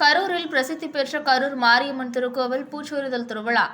கரூரில் பிரசித்தி பெற்ற கரூர் மாரியம்மன் திருக்கோவில் பூச்சொரிதல் திருவிழா.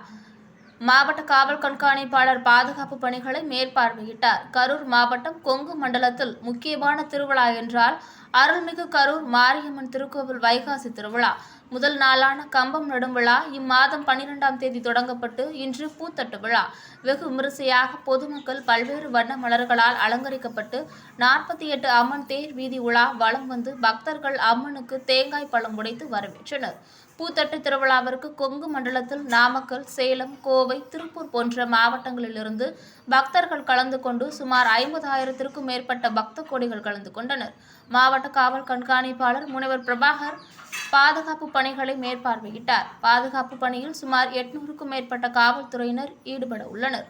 மாவட்ட காவல் கண்காணிப்பாளர் பாதுகாப்பு பணிகளை மேற்பார்வையிட்டார். கரூர் மாவட்டம் கொங்கு மண்டலத்தில் முக்கியமான திருவிழா என்றால் அருள்மிகு கரூர் மாரியம்மன் திருக்கோவில் வைகாசி திருவிழா. முதல் நாளான கம்பம் நடும் விழா இம்மாதம் பன்னிரெண்டாம் தேதி தொடங்கப்பட்டு இன்று பூத்தட்டு விழா. வெகு விமரிசையாக பொதுமக்கள் பல்வேறு வண்ண மலர்களால் அலங்கரிக்கப்பட்டு நாற்பத்தி எட்டு அம்மன் தேர் வீதி உலா வலம் வந்து பக்தர்கள் அம்மனுக்கு தேங்காய் பழம் உடைத்து வரவேற்றனர். பூத்தட்டு திருவிழாவிற்கு கொங்கு மண்டலத்தில் நாமக்கல் சேலம் கோவை திருப்பூர் போன்ற மாவட்டங்களிலிருந்து பக்தர்கள் கலந்து கொண்டு சுமார் ஐம்பதாயிரத்திற்கும் மேற்பட்ட பக்த கோடிகள் கலந்து கொண்டனர். மாவட்ட காவல் கண்காணிப்பாளர் முனைவர் பிரபாகர் பாதுகாப்பு பணிகளை மேற்பார்வையிட்டார். பாதுகாப்பு பணியில் சுமார் எட்நூறுக்கும் மேற்பட்ட காவல்துறையினர் ஈடுபட உள்ளனர்.